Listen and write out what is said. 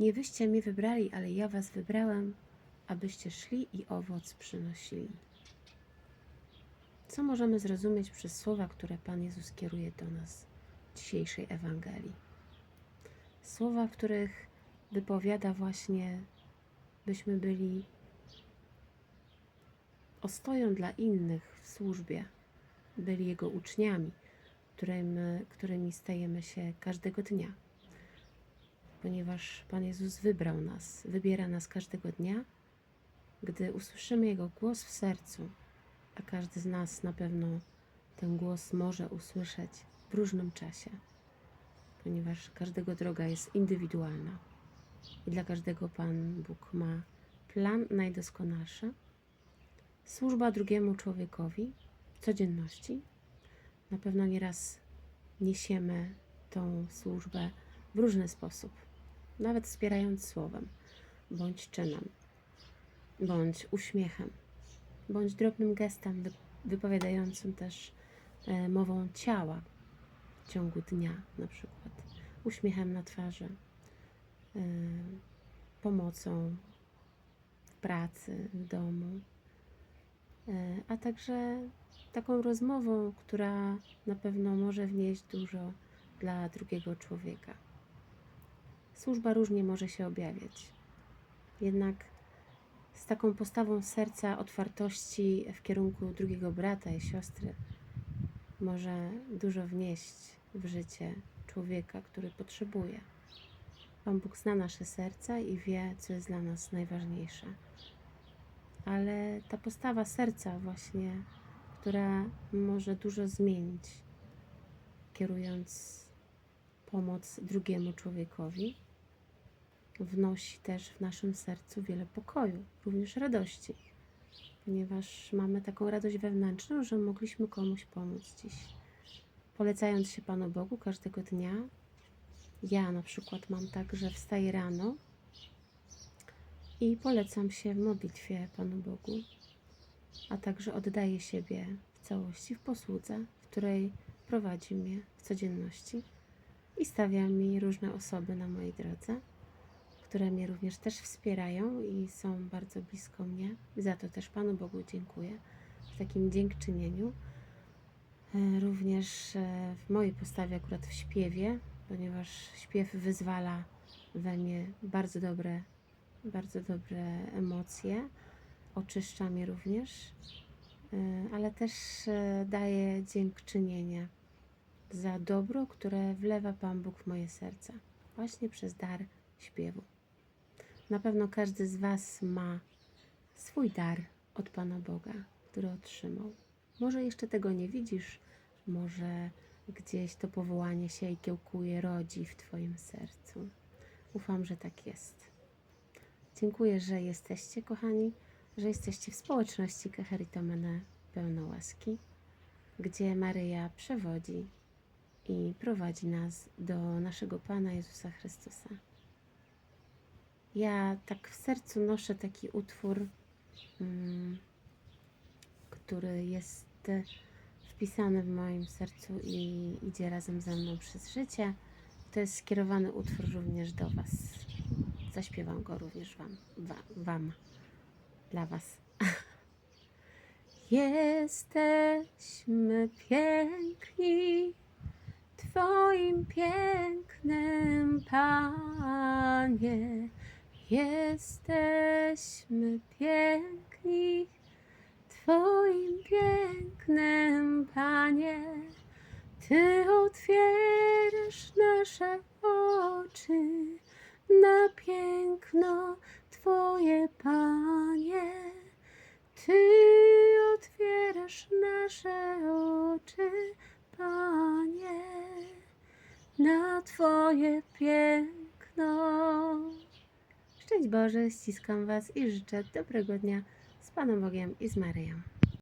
Nie wyście mnie wybrali, ale ja was wybrałem, abyście szli i owoc przynosili. Co możemy zrozumieć przez słowa, które Pan Jezus kieruje do nas w dzisiejszej Ewangelii? Słowa, w których wypowiada właśnie, byśmy byli ostoją dla innych w służbie, byli Jego uczniami, którym, którymi stajemy się każdego dnia. Ponieważ Pan Jezus wybrał nas, wybiera nas każdego dnia, gdy usłyszymy Jego głos w sercu, a każdy z nas na pewno ten głos może usłyszeć w różnym czasie, ponieważ każdego droga jest indywidualna i dla każdego Pan Bóg ma plan najdoskonalszy. Służba drugiemu człowiekowi w codzienności. Na pewno nieraz niesiemy tą służbę w różny sposób, nawet wspierając słowem, bądź czynem, bądź uśmiechem, bądź drobnym gestem wy- wypowiadającym też e, mową ciała w ciągu dnia, na przykład. Uśmiechem na twarzy, e, pomocą w pracy, w domu, e, a także taką rozmową, która na pewno może wnieść dużo dla drugiego człowieka. Służba różnie może się objawiać, jednak z taką postawą serca, otwartości w kierunku drugiego brata i siostry może dużo wnieść w życie człowieka, który potrzebuje. Pan Bóg zna nasze serca i wie, co jest dla nas najważniejsze. Ale ta postawa serca, właśnie, która może dużo zmienić, kierując pomoc drugiemu człowiekowi, wnosi też w naszym sercu wiele pokoju, również radości, ponieważ mamy taką radość wewnętrzną, że mogliśmy komuś pomóc dziś. Polecając się Panu Bogu każdego dnia, ja na przykład mam tak, że wstaję rano i polecam się w modlitwie Panu Bogu, a także oddaję siebie w całości w posłudze, w której prowadzi mnie w codzienności i stawia mi różne osoby na mojej drodze, które mnie również też wspierają i są bardzo blisko mnie. Za to też Panu Bogu dziękuję w takim dziękczynieniu. E, Również e, w mojej postawie, akurat w śpiewie, ponieważ śpiew wyzwala we mnie bardzo dobre, bardzo dobre emocje, oczyszcza mnie również, e, ale też daje dziękczynienie za dobro, które wlewa Pan Bóg w moje serce, właśnie przez dar śpiewu. Na pewno każdy z Was ma swój dar od Pana Boga, który otrzymał. Może jeszcze tego nie widzisz, może gdzieś to powołanie się i kiełkuje, rodzi w Twoim sercu. Ufam, że tak jest. Dziękuję, że jesteście, kochani, że jesteście w społeczności Keheritomene pełno łaski, gdzie Maryja przewodzi i prowadzi nas do naszego Pana Jezusa Chrystusa. Ja tak w sercu noszę taki utwór, mm, który jest e, wpisany w moim sercu i idzie razem ze mną przez życie. To jest skierowany utwór również do Was. Zaśpiewam go również Wam, wa, wam dla Was. Jesteśmy piękni Twoim pięknem, Panie. Jesteśmy piękni Twoim pięknem, Panie. Ty otwierasz nasze oczy na piękno Twoje, Panie. Ty otwierasz nasze oczy, Panie, na Twoje piękno. Szczęść Boże, ściskam Was i życzę dobrego dnia z Panem Bogiem i z Maryją.